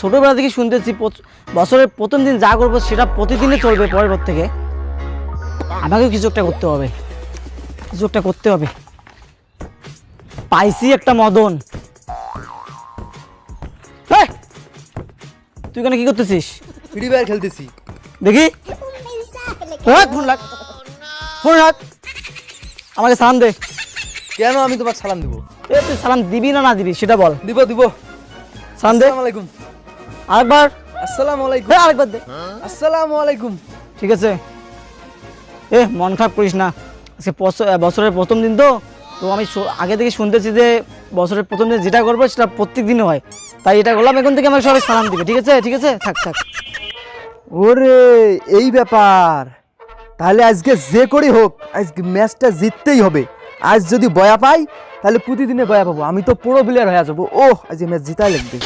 ছোটবেলা থেকে শুনতেছি বছরের প্রথম দিন যা করব সেটা প্রতিদিনই চলবে পরের পর থেকে। আমাকেও কিছু একটা করতে হবে। কিছু একটা করতে হবে। পাইছি একটা মদন! তুই কেন কি করতেছিস? ফ্রি ফায়ার খেলতেছি। দেখি। ফোন রাখ। ফোন রাখ। আমাকে সালাম দে। কেন আমি তোমার সালাম দিব? এ তুই সালাম দিবি না না দিবি সেটা বল। দিব দিব। সালাম দে। আসসালামু আলাইকুম। আরেকবার। আসসালামু আলাইকুম। এ, আরেকবার দে। আসসালামু আলাইকুম। ঠিক আছে। এ মন খারাপ করিস না। আজকে বছরের প্রথম দিন তো। তো আমি আগে থেকে শুনতেছি যে বছরের প্রথম দিন যেটা করব সেটা প্রত্যেক দিনই হয়। তাই এটা করলাম এখন থেকে আমাকে সবাই সালাম দিবে। ঠিক আছে? ঠিক আছে? থাক থাক। ওরে এই ব্যাপার। তাহলে আজকে যে করি হোক আজকে ম্যাচটা জিততেই হবে। আজ যদি বয়া পাই তাহলে প্রতিদিনে বয়া পাবো। আমি তো পুরো প্লেয়ার হয়ে যাব ও আজকে ম্যাচ জিতাই লাগবে।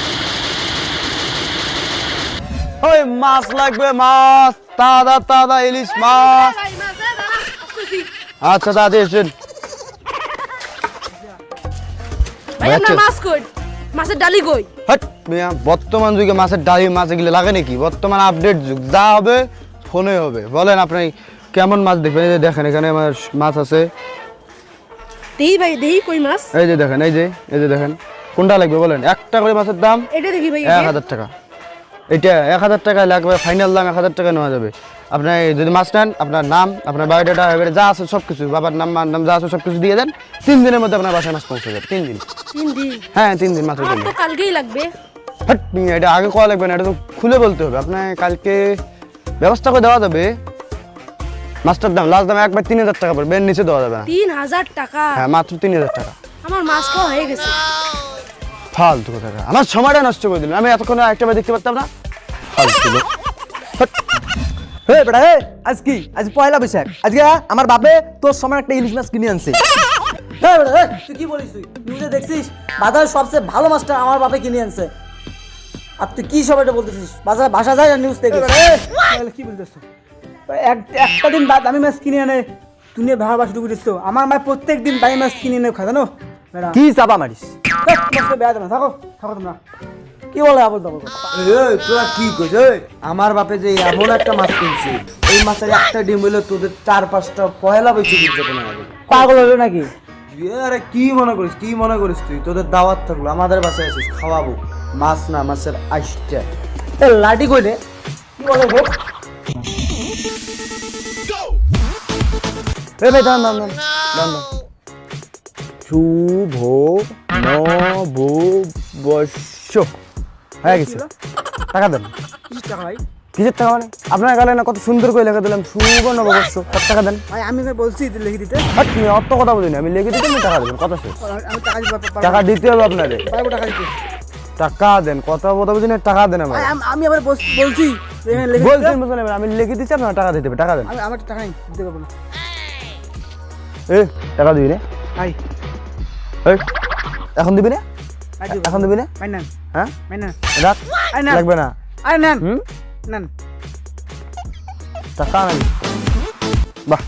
ওই মাছ লাগবে মাছ। তাজা তাজা ইলিশ মাছ। আচ্ছা দাদি এসেন কই? মাছের ডালি কই? হট বর্তমান যুগে মাছের ডালি মাছ এগুলো লাগে নাকি? বর্তমান আপডেট যুগ। যা হবে ফোনে হবে। বলেন আপনি কেমন মাছ দেখবেন? এই যে দেখেন এখানে আমার মাছ আছে। দেহি ভাই দেহি কই মাছ? এই যে দেখেন এই যে এই যে দেখেন। কোনটা লাগবে বলেন? একটা করে মাছের দাম এটা দেখি ভাই এক হাজার টাকা। এটা এক হাজার টাকা লাগবে ফাইনাল দাম এক হাজার টাকা নেওয়া যাবে। আপনার যদি মাছ নেন আপনার নাম আপনার বায়োডাটা এবারে যা আছে সব কিছু বাবার নাম মার নাম যা আছে সব কিছু দিয়ে দেন তিন দিনের মধ্যে আপনার বাসায় মাছ পৌঁছে যাবে তিন দিন। তিন দিন? হ্যাঁ তিন দিন তো দিন। কালকেই লাগবে। হাট মিয়া, এটা আগে কয়া লাগবে না এটা তো খুলে বলতে হবে। আপনার কালকে ব্যবস্থা করে দেওয়া যাবে। মাছটার দাম লাস্ট দাম একবার তিন হাজার টাকা পড়বে এর নিচে দেওয়া যাবে না। তিন হাজার টাকা? হ্যাঁ মাত্র তিন হাজার টাকা। আমার মাছ খাওয়া হয়ে গেছে। ফালতু কথা আমার সময়টা নষ্ট করে দিলেন। আমি এতক্ষণ একটা বার দেখতে পারতাম না। ফালতু হে বেটা হে আজ কি? আজ পয়লা বৈশাখ। আজকে আমার বাপে তোর সময় একটা ইলিশ মাছ কিনে আনছে। এই বেটা, এই, তুই কি বলিস তুই? নিউজে দেখছিস? বাজারের সবচেয়ে ভালো মাছটা আমার বাপে কিনে আনছে। আর তুই কি সব বলতেছিস? বাজার ভাষা যায় নিউজ থেকে? কি বলতেছো? এক একটা দিন বাদ আমি মাছ কিনে এনে তুই নিয়ে ভাড়া বাস ঢুকে দিচ্ছ। আমার মায় প্রত্যেক দিন বাই মাছ কিনে এনে খায় জানো? কি চাপা মারিস বেয়া দেবে থাকো থাকো তোমরা কি বলে আবল কথা? তোরা কি কইছ আমার বাপে যে এমন একটা মাছ কিনছে এই মাছের একটা ডিম হইলে তোদের চার পাঁচটা পয়লা বৈশাখ উদযাপন হবে পাগল হলো নাকি আরে কি মনে করিস কি মনে করিস তুই তোদের দাওয়াত থাকল আমাদের বাসায় আসিস খাওয়াবো মাছ না মাছের আইসটা এ লাঠি কই রে কি বলে গো এ ভাই দাঁড়ান দাঁড়ান দাঁড়ান দাঁড়ান শুভ নববর্ষ হয়ে গেছে। টাকা দেন। টাকা ভাই। কিসের টাকা মানে? আপনার গালে না কত সুন্দর করে লেখা দিলাম শুভ নববর্ষ কত টাকা দেন? ভাই আমি বলছি লিখে দিতে। হাট, তুমি অত কথা বলিনি আমি লিখে দিতে টাকা দেবেন কত শেষ। টাকা দিতে হবে আপনারে টাকা দেন কথা কথা বুঝি না টাকা দেন আমার আমি আবার বলছি বলছেন বুঝলেন আমি লিখে দিচ্ছি আপনার টাকা দিতে হবে টাকা দেন। আমার টাকা নেই দিতে পারব না। এ টাকা দিবি ভাই এই, এখন দিবি না? এখন দিবি না? হ্যাঁ? লাগবে না। আরে নেন। নেন। টাকা নাই বাহ।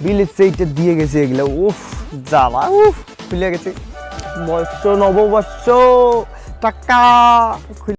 বিলের সেইটা দিয়ে গেছে এগুলো। উফ জ্বালা। উফ খুলে গেছে। বর্ষ নববর্ষ টাকা।